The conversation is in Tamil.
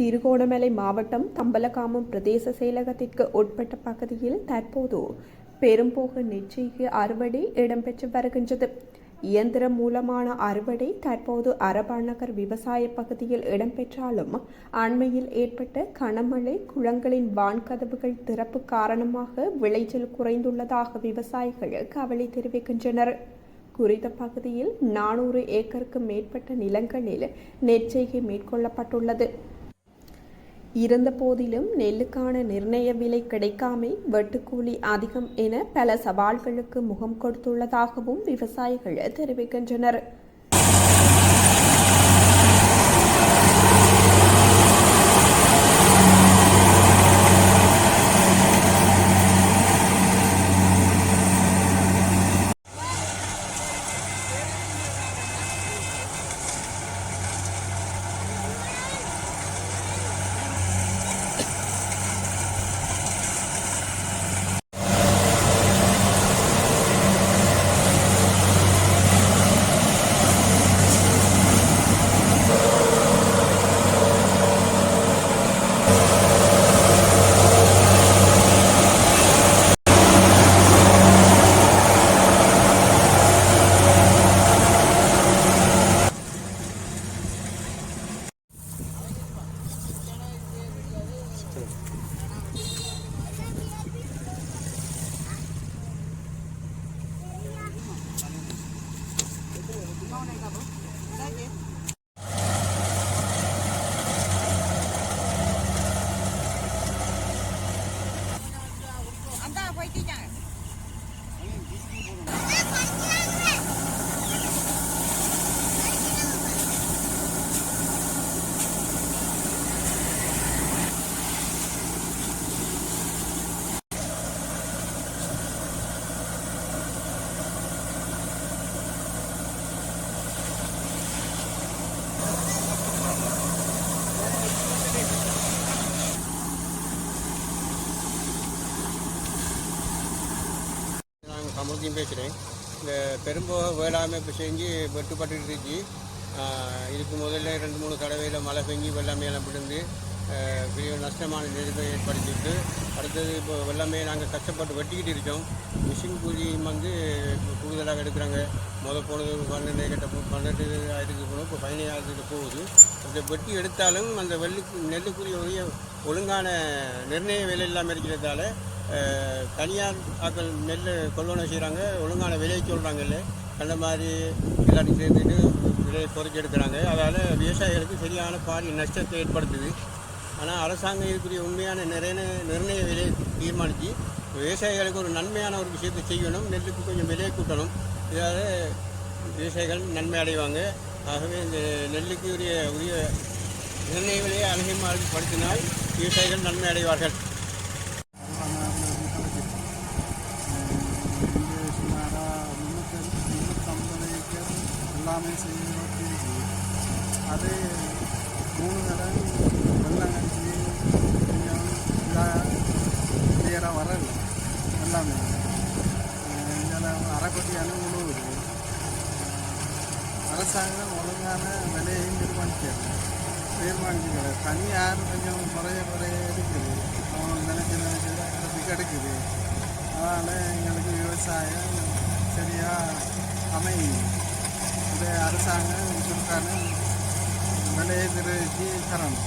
திருகோணமலை மாவட்டம் தம்பலகாமம் பிரதேச செயலகத்திற்கு உட்பட்ட பகுதியில் தற்போது பெரும்போக நெச்சைக்கு அறுவடை இடம்பெற்று வருகின்றது. இயந்திரம் மூலமான அறுவடை தற்போது அரபாநகர் விவசாய பகுதியில் இடம்பெற்றாலும் அண்மையில் ஏற்பட்ட கனமழை குளங்களின் வான்கதவுகள் திறப்பு காரணமாக விளைச்சல் குறைந்துள்ளதாக விவசாயிகள் கவலை தெரிவிக்கின்றனர். குறித்த பகுதியில் நானூறு ஏக்கருக்கு மேற்பட்ட நிலங்களில் நெற்செய்கை மேற்கொள்ளப்பட்டுள்ளது. இருந்த போதிலும் நெல்லுக்கான நிர்ணய விலை கிடைக்காமை வெட்டுக்கூலி அதிகம் என பல சவால்களுக்கு முகம் கொடுத்துள்ளதாகவும் விவசாயிகள் தெரிவிக்கின்றனர். அந்தா நான் கமருதீன் பேசுகிறேன். இந்த பெரும்போக வேளாண்மை இப்போ செஞ்சு வெட்டுப்பட்டு இருந்துச்சு இதுக்கு முதல்ல ரெண்டு மூணு தடவையில் மழை பெஞ்சு வெள்ளாமையெல்லாம் எல்லாம் விழுந்து பெரிய நஷ்டமான நிலைமை ஏற்படுத்திட்டு அடுத்தது இப்போ எல்லாமே நாங்கள் கஷ்டப்பட்டு வெட்டிக்கிட்டு இருக்கோம். மிஷின் கூலியும் வந்து இப்போ கூடுதலாக எடுக்கிறாங்க. முதல் போனது பன்னெண்டு கிட்ட பன்னெண்டு ஆயிரத்துக்கு போகணும் இப்போ பதினையாயிரத்துக்கு போகுது. அந்த வெட்டி எடுத்தாலும் அந்த வெள்ளுக்கு நெல்லுக்குரிய உரிய ஒழுங்கான நிர்ணய விலை இல்லாமல் இருக்கிறதால தனியார் ஆக்கள் நெல் கொள்வனை செய்கிறாங்க ஒழுங்கான விலையை சொல்கிறாங்கல்ல அந்த மாதிரி எல்லாத்தையும் சேர்த்துட்டு விலையை குறைச்சி எடுக்கிறாங்க. அதால் விவசாயிகளுக்கு சரியான பாதி நஷ்டத்தை ஏற்படுத்துது. ஆனால் அரசாங்கம் இருக்கக்கூடிய உண்மையான நிறைய நிர்ணய விலையை தீர்மானித்து விவசாயிகளுக்கு ஒரு நன்மையான ஒரு விஷயத்தை செய்யணும். நெல்லுக்கு கொஞ்சம் விலையை கூட்டணும். இதால் விவசாயிகள் நன்மை அடைவாங்க. ஆகவே இந்த நெல்லுக்கு உரிய உரிய நிர்ணய விலையை அதிகமாக படுத்தினால் விவசாயிகள் நன்மை அடைவார்கள். எல்லாமே செய்யணும் அது மூணு தடவை இதில் அரைக்கொட்டியான உழுவுது அரசாங்கம் ஒழுங்கான விலையை பீமானிக்கிடும் தனி தனியார் கொஞ்சம் குறைய குறைய இருக்குது அவங்க நினைச்சு நினைச்சு அப்படி கிடைக்குது. அதனால் எங்களுக்கு விவசாயம் சரியாக அமையும் இது அரசாங்கம் சுருக்கான விலையை தெரிவித்து தரணும்.